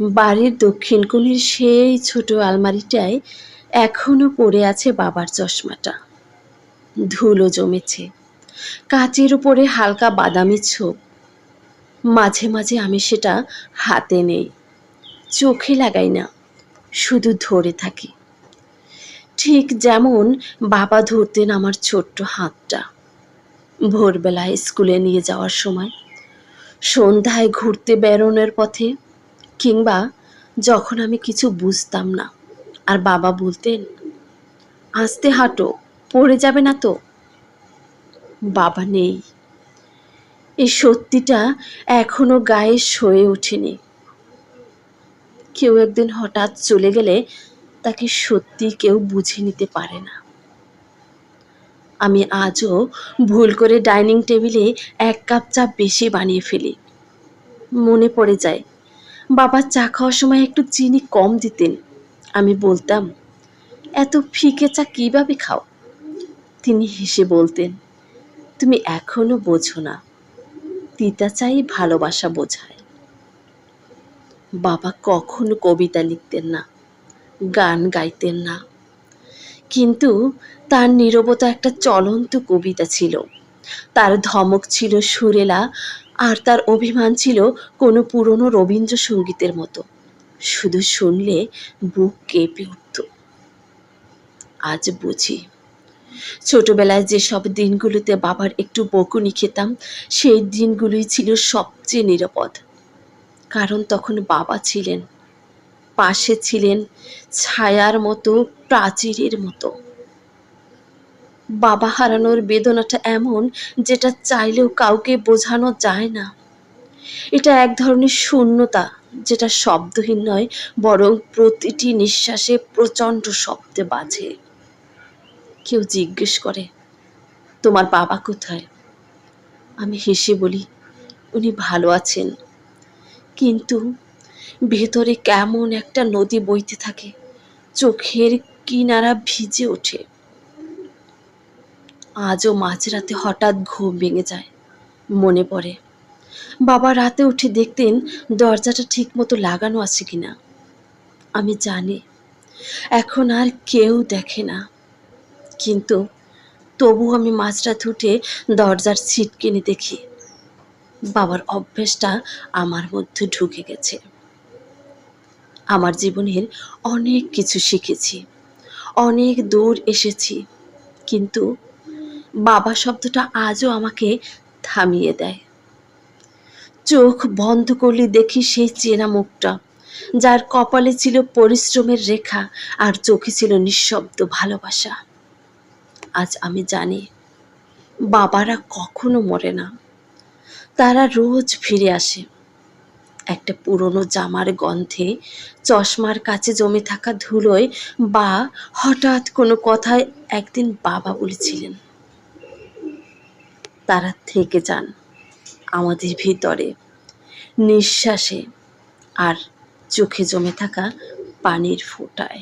বাড়ির দক্ষিণ কোণের সেই ছোট আলমারিটায় এখনও পড়ে আছে বাবার চশমাটা। ধুলো জমেছে। কাচের উপরে হালকা বাদামি ছোপ। মাঝে মাঝে আমি সেটা হাতে নেই। চোখে লাগাই না, শুধু ধরে থাকি। ঠিক যেমন বাবা ধরতেন আমার ছোট্ট হাতটা। ভোরবেলায় স্কুলে নিয়ে যাওয়ার সময়, সন্ধ্যায় ঘুরতে বেরোনোর পথে কিংবা যখন আমি কিছু বুঝতাম না, আর বাবা বলতেন, আস্তে হাঁটো, পড়ে যাবে না তো? বাবা নেই। এই সত্যিটা এখনও গায়ে সয়ে ওঠেনি। কেউ একদিন হঠাৎ চলে গেলে তাকে সত্যি কেউ বুঝে নিতে পারে না। আমি আজও ভুল করে ডাইনিং টেবিলে এক কাপ চা বেশি বানিয়ে ফেলি। মনে পড়ে যায় বাবা চা খাওয়ার সময় একটু চিনি কম দিতেন। আমি বলতাম, এত ফিকে চা কীভাবে খাও? তিনি হেসে বলতেন, তুমি এখনও বোঝো না। তিতা চাই ভালোবাসা বোঝায়। বাবা কখনো কবিতা লিখতেন না, গান গাইতেন না। কিন্তু তার নীরবতা একটা চলন্ত কবিতা ছিল। তার ধমক ছিল, সুরেলা আর তার অভিমান ছিল কোনো পুরনো রবীন্দ্রসঙ্গীতের মতো। শুধু শুনলে বুক কেঁপে উঠত। আজ বুঝি। ছোটবেলায় যেসব দিনগুলোতে বাবার একটু বকুনি খেতাম, সেই দিনগুলোই ছিল সবচেয়ে নিরাপদ। কারণ তখন বাবা ছিলেন, পাশে ছিলেন ছায়ার মতো, প্রাচীরের মতো। বাবা হারানোর বেদনাটা এমন যেটা চাইলেও কাউকে বোঝানো যায় না। এটা এক ধরনের শূন্যতা, যেটা শব্দহীন নয়, বরং প্রতিটি নিঃশ্বাসে প্রচণ্ড শব্দে বাজে। কেউ জিজ্ঞেস করে, তোমার বাবা কোথায়? আমি হেসে বলি, উনি ভালো আছেন। কিন্তু ভেতরে কেমন একটা নদী বইতে থাকে, চোখের কিনারা ভিজে ওঠে। আজও মাঝরাতে হঠাৎ ঘুম ভেঙে যায়। মনে পড়ে, বাবা রাতে উঠে দেখতেন দরজাটা ঠিক মতো লাগানো আছে কিনা। আমি জানি, এখন আর কেউ দেখে না। কিন্তু তবু আমি মাঝরাত উঠে দরজার সিট ছিটকিনি দেখি, বাবার অভ্যেসটা আমার মধ্যে ঢুকে গেছে। আমার জীবনের অনেক কিছু শিখেছি, অনেক দূর এসেছি, কিন্তু বাবা শব্দটা আজও আমাকে থামিয়ে দেয়। চোখ বন্ধ করলে দেখি সেই চেনা মুখটা, যার কপালে ছিল পরিশ্রমের রেখা আর চোখে ছিল নিঃশব্দ ভালোবাসা। আজ আমি জানি, বাবারা কখনো মরে না। তারা রোজ ফিরে আসে। একটা পুরনো জামার গন্ধে চশমার কাছে জমে থাকা ধুলোয় বা হঠাৎ কোনো কথায় একদিন বাবা বলেছিলেন তারা থেকে যান আমাদের ভিতরে। নিঃশ্বাসে আর চোখে জমে থাকা পানির ফোঁটায়।